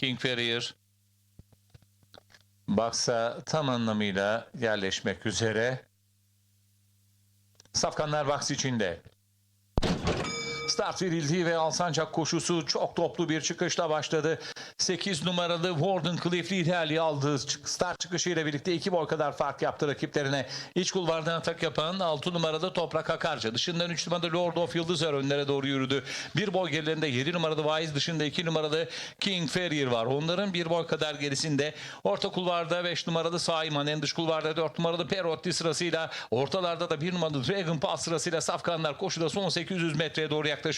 King Ferrier. Baksa tam anlamıyla yerleşmek üzere. Safkanlar box içinde. Start verildi ve Alsancak koşusu çok toplu bir çıkışla başladı. 8 numaralı Warden Cliff liderliği aldı. Start çıkışıyla birlikte 2 boy kadar fark yaptı rakiplerine. İç kulvardan atak yapan 6 numaralı Toprak Akarca. Dışından 3 numaralı Lord of Yıldızlar önlere doğru yürüdü. Bir boy gerilerinde 7 numaralı Wise dışında 2 numaralı King Ferrier var. Onların bir boy kadar gerisinde orta kulvarda 5 numaralı Saiman en dış kulvarda 4 numaralı Perotti sırasıyla ortalarda da 1 numaralı Dragon Pass sırasıyla Safkanlar koşuda son 800 metreye doğru yaklaşıyor.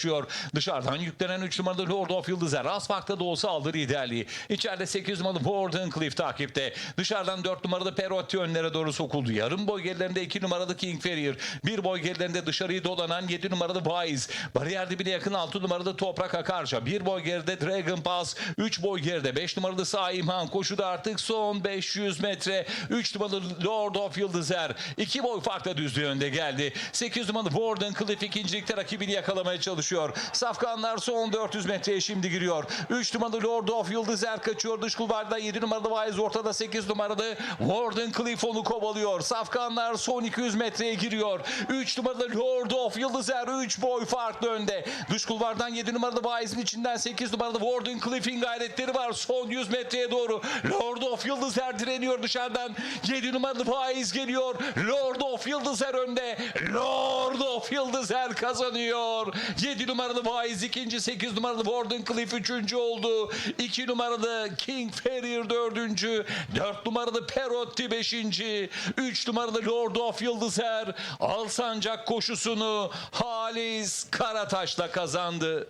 Dışarıdan yüklenen 3 numaralı Lord of Yıldızlar az farkta da olsa aldı liderliği. İçeride 8 numaralı Warden Cliff takipte. Dışarıdan 4 numaralı Perotti önlere doğru sokuldu. Yarım boy gerilerinde 2 numaralı King Ferrier. Bir boy gerilerinde dışarıyı dolanan 7 numaralı Wise. Bariyer dibine yakın 6 numaralı Toprak Akarca. Bir boy geride Dragon Pass. 3 boy geride 5 numaralı Saimhan. Koşuda artık son 500 metre. 3 numaralı Lord of Yıldızlar. 2 boy farkla düzlüğü önde geldi. 8 numaralı Warden Cliff ikincilikte rakibini yakalamaya çalışıyor. Safkanlar son 400 metreye şimdi giriyor. 3 numaralı Lord of Yıldızlar kaçıyor. Dış kulvarda 7 numaralı Wise ortada 8 numaralı Warden Cliff onu kovalıyor. Safkanlar son 200 metreye giriyor. 3 numaralı Lord of Yıldızlar 3 boy farklı önde. Dış kulvardan 7 numaralı Wise'in içinden 8 numaralı Warden Cliff'in gayretleri var. Son 100 metreye doğru. Lord of Yıldızlar direniyor dışarıdan. 7 numaralı Wise geliyor. Lord of Yıldızlar önde. Lord of Yıldızlar kazanıyor. 7 numaralı Wise ikinci. 8 numaralı Warden Cliff üçüncü oldu. 2 numaralı King Ferrier dördüncü. 4 numaralı Perotti beşinci. 3 numaralı Lord of Yıldızlar Alsancak koşusunu Halis Karataş'la kazandı.